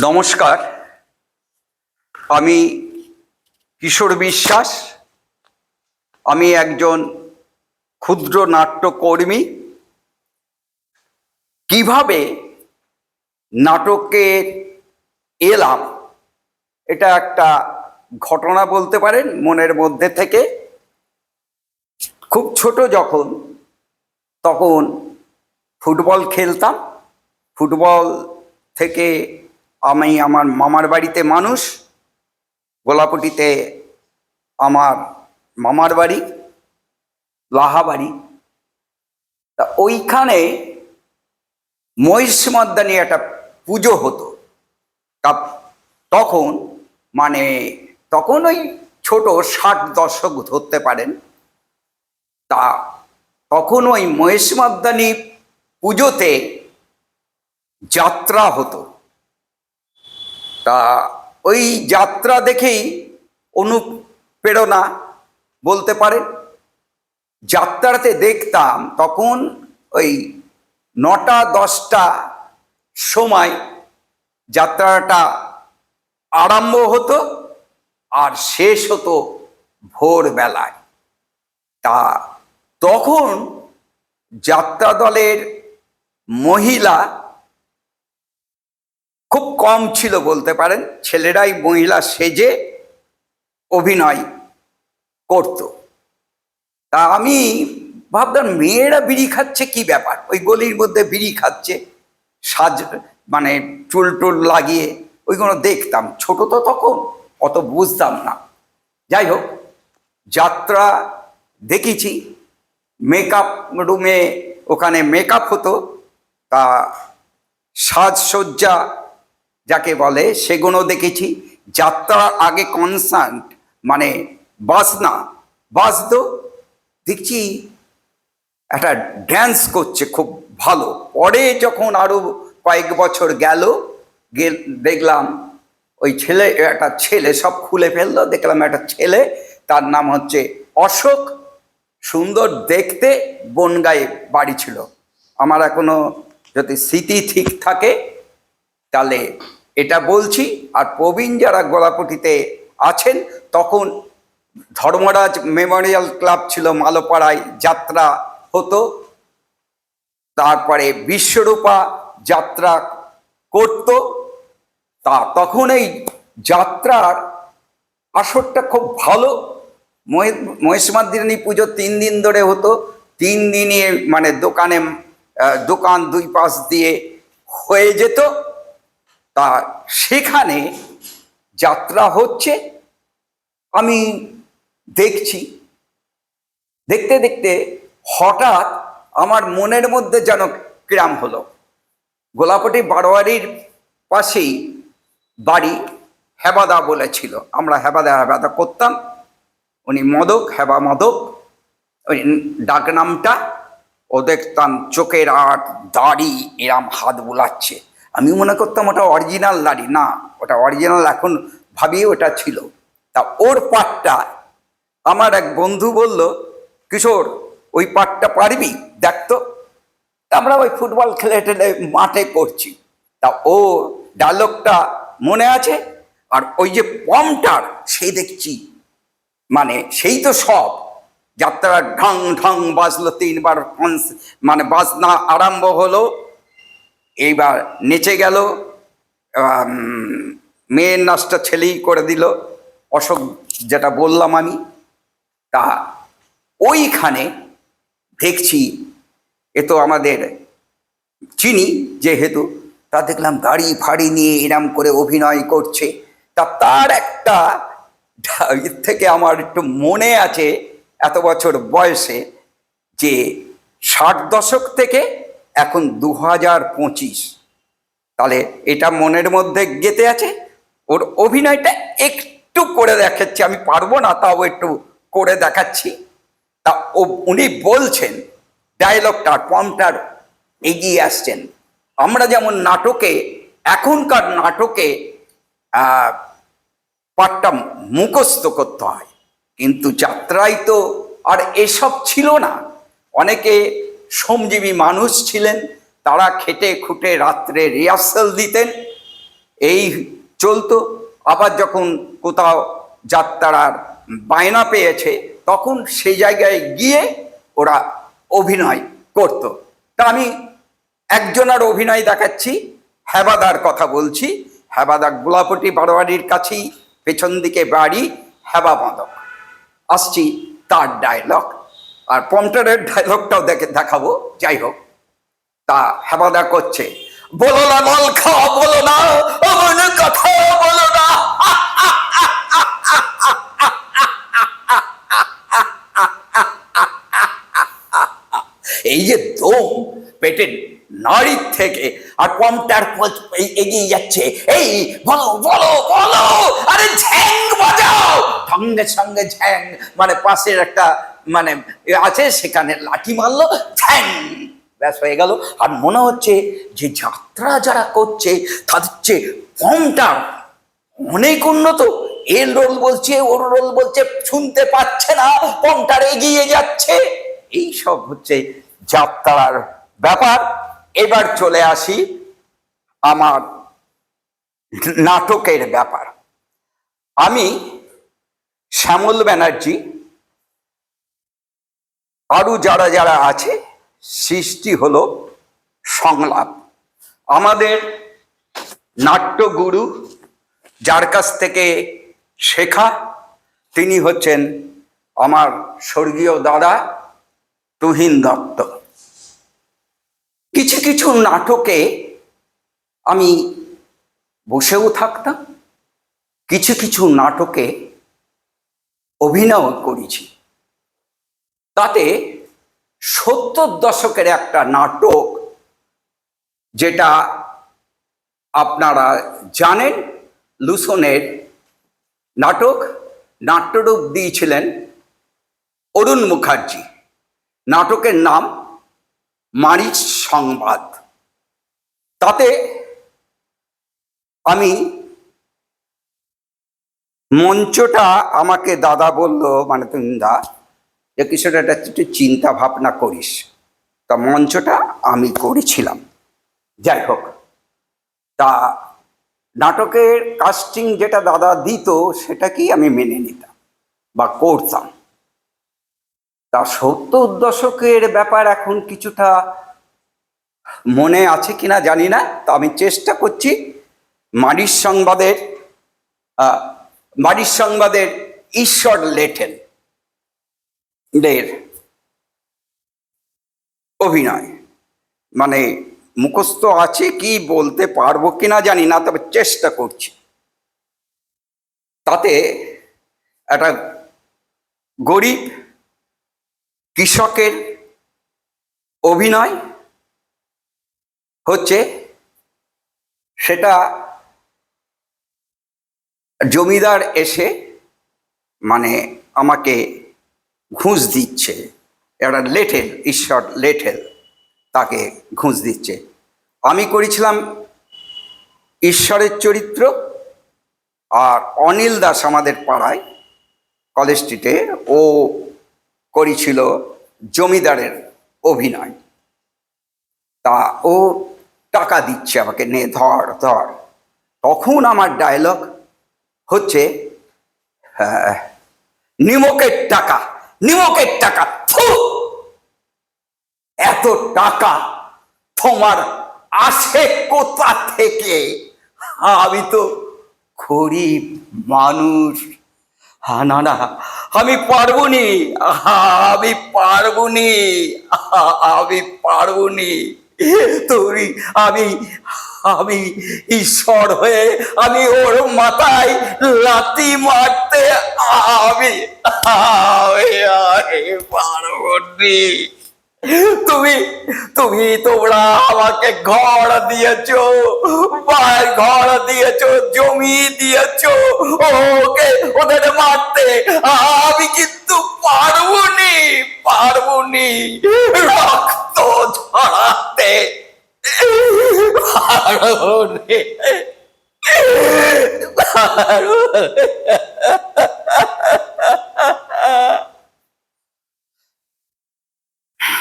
নমস্কার। আমি কিশোর বিশ্বাস। আমি একজন ক্ষুদ্র নাট্যকর্মী। কীভাবে নাটকে এলাম, এটা একটা ঘটনা বলতে পারেন মনের মধ্যে থেকে। খুব ছোট যখন, তখন ফুটবল খেলতাম। ফুটবল থেকে আমি আমার মামার বাড়িতে মানুষ, গোলাপটিতে আমার মামার বাড়ি লাহাবাড়ি তা ওইখানে মহিষমর্দানি একটা পুজো হতো। তা তখন মানে তখন ওই ছোট ষাট দশক ধরতে পারেন, তা তখন ওই মহেশমাদ্দানি পুজোতে যাত্রা হতো। তা ওই যাত্রা দেখেই অনুপ্রেরণা বলতে পারেন যাত্রাতে দেখতাম তখন ওই নটা দশটা সময় যাত্রাটা আরম্ভ হতো আর শেষ হতো ভোরবেলায়। তা তখন যাত্রা দলের মহিলা খুব কম ছিল বলতে পারেন, ছেলেরাই মহিলা সেজে অভিনয় করত। তা আমি ভাবতাম মেয়েরা বিড়ি খাচ্ছে কি ব্যাপার? ওই গলির মধ্যে বিড়ি খাচ্ছে, সাজ মানে চুল টুল লাগিয়ে ওইগুলো দেখতাম। ছোট তো তখন, অত বুঝতাম না। যাই হোক, যাত্রা দেখেছি, মেকআপ রুমে ওখানে মেকআপ হতো, তা সাজসজ্জা যাকে বলে সেগুলো দেখেছি। যাত্রার আগে কনসার্ট মানে বাজনা বাজতো দেখছি একটা ড্যান্স করছে খুব ভালো। পরে যখন আরও কয়েক বছর গেল, দেখলাম ওই ছেলে, একটা ছেলে সব খুলে ফেলল। দেখলাম একটা ছেলে, তার নাম হচ্ছে অশোক। সুন্দর দেখতে বনগায়ে বাড়ি ছিল। আমার এখনও যদি স্মৃতি ঠিক থাকে, তাহলে এটা বলছি, আর প্রবীণ যারা গোলাপটিতে আছেন, তখন ধর্মরাজ মেমোরিয়াল ক্লাব ছিল মালোপাড়ায় যাত্রা হতো। তারপরে বিশ্বরূপা যাত্রা করত। তা তখন এই যাত্রার আসরটা খুব ভালো। মহেশমাদ্দিনী পুজো তিন দিন ধরে হতো। তিন দিনে মানে দোকানে দোকান দুই পাশ দিয়ে হয়ে যেত। তা সেখানে যাত্রা হচ্ছে। আমি দেখছি, দেখতে দেখতে হঠাৎ আমার মনের মধ্যে যেন ক্রাম হলো। গোলাপটি বারোয়ারির পাশেই বাড়ি হেবাদা বলেছিল। আমরা হেবাদা হেবাদা করতাম। উনি মদক, হেবা মদক। ওই ডাকনামটা। ও দেখতাম চোখের আট দাড়ি এরাম হাত বুলাচ্ছে। আমি মনে করতাম ওটা অরিজিনাল দাড়ি না, ওটা অরিজিনাল এখন ভাবি ওটা ছিল। তা ওর পাটটা আমার এক বন্ধু বলল, কিশোর, ওই পাটটা পারবি? দেখ তো। তা আমরা ওই ফুটবল খেলে টেলে মাঠে করছি তা ও ডায়লগটা মনে আছে? আর ওই যে পমটার সেই দেখছি। মানে সেই তো সব। যাত্রা ঢং ঢং বাজলো তিনবার মানে বাজনা আরম্ভ হলো। এইবার নেচে গেল মেয়ের নাচটা ছেলেই করে দিল। অশোক যেটা বললাম আমি, তা ওইখানে দেখছি, এ তো আমাদের চিনি যেহেতু, তা দেখলাম গাড়ি ফাড়ি নিয়ে এরম করে অভিনয় করছে। তা তার একটা এর থেকে আমার একটু মনে আছে, এত বছর বয়সে যে ষাট দশক থেকে এখন দু হাজার পঁচিশ। তাহলে এটা মনের মধ্যে গেতে আছে? ওর অভিনয়টা একটু করে দেখাচ্ছি। আমি পারব না, তাও একটু করে দেখাচ্ছি। তা ও, উনি বলছেন ডায়লগটা পমটার এগিয়ে আসছেন। আমরা যেমন নাটকে, এখনকার নাটকে পাঠটা মুখস্থ করতে হয়। কিন্তু যাত্রায় তো আর এসব ছিল না। অনেকে শ্রমজীবী মানুষ ছিলেন, তারা খেটে খুঁটে রাত্রে রিহার্সাল দিতেন। এই চলতো। আবার যখন কোথাও যাত্রার বায়না পেয়েছে, তখন সেই জায়গায় গিয়ে ওরা অভিনয় করত। তা আমি একজনের অভিনয় দেখাচ্ছি হেবাদার কথা বলছি। হেবাদা গোলাপটি বারোয়ারির কাছেই, পেছন দিকে বাড়ি হেবা বাঁধক। আসছি তার ডায়লগ আর পম্পটারের ডায়লগটাও দেখে, দেখাবো, যাই হোক। তা হেবাদা করছে, বলো না বল খাওয়া বলো না, অমন কথা বলো না। এই যে দম পেটের নাড়ির থেকে আর এই- এগিয়ে যাচ্ছে, এই, বলো বলো বলো, আরে ঝ্যাং বাজাও! সঙ্গে সঙ্গে ঝ্যাং মানে পাশের একটা মানে আছে, সেখানে লাঠি মারলো ঝ্যাং ব্যাস, হয়ে গেল। আর মনে হচ্ছে যে যাত্রা যারা করছে, তাদের চেয়ে পম্পটার অনেক উন্নত। এর রোল বলছে, ওর রোল বলছে, শুনতে পাচ্ছে না পমটার এগিয়ে যাচ্ছে। এই সব হচ্ছে যাত্রার ব্যাপার। এবার চলে আসি আমার নাটকের ব্যাপার। আমি শ্যামল ব্যানার্জি আরও যারা যারা আছে, সৃষ্টি হলো সংলাপ। আমাদের নাট্যগুরু যার কাছ থেকে শেখা, তিনি হচ্ছেন আমার স্বর্গীয় দাদা তুহিন দত্ত। কিছু কিছু নাটকে আমি বসেও থাকতাম, কিছু কিছু নাটকে অভিনয় করেছি। তাতে সত্তর দশকের একটা নাটক যেটা আপনারা জানেন, লুসনের নাটক, নাট্যরূপ দিয়েছিলেন অরুণ মুখার্জি। নাটকের নাম মারিচ সংবাদ। তাতে আমি মঞ্চটা আমাকে দাদা বলল মানে তুমি দা যে কিছুটা একটা একটু চিন্তা ভাবনা করিস। তা মঞ্চটা আমি করেছিলাম। যাই হোক, তা নাটকের কাস্টিং যেটা দাদা দিত, সেটাকেই আমি মেনে নিতাম বা করতাম। তা সত্তর দশকের ব্যাপার এখন কিছুটা মনে আছে কিনা জানি না, তা আমি চেষ্টা করছি মারিস সংবাদের মারির সংবাদের ঈশ্বর লেটেন দের অভিনয়। মানে মুখস্থ আছে কি বলতে পারব কিনা জানি না, তবে চেষ্টা করছি। তাতে একটা গরিব কৃষকের অভিনয় হচ্ছে সেটা জমিদার এসে মানে আমাকে ঘুষ দিচ্ছে। একটা লেঠেল ঈশ্বর লেঠেল তাকে ঘুষ দিচ্ছে। আমি করেছিলাম ঈশ্বরের চরিত্র আর অনিল দাস আমাদের পাড়ায় কলেজ স্ট্রিটে ও করেছিল জমিদারের অভিনয়। তা ও টাকা দিচ্ছে আমাকে নে ধর ধর। তখন আমার ডায়লগ হচ্ছে হ্যাঁ, নিমকের টাকা। নিমকের টাকা এত টাকা তোমার আসে কোথা থেকে? আমি তো গরিব মানুষ। হা, না না, আমি পারব নি আমি পারব নি আমি পারব নি তুই আমি আমি ঈশ্বর হয়ে আমি ওর মাথায় লাতি মারতে আমি আমি আমি পারব নি। তুমি তুমি তোমরা আমাকে ঘর দিয়েছ ঘর দিয়েছ, জমি দিয়েছ, ওকে ওদের মারতে আমি কিন্তু পারব নি পারব নি রক্ত ঝরাতে পারব নি পারব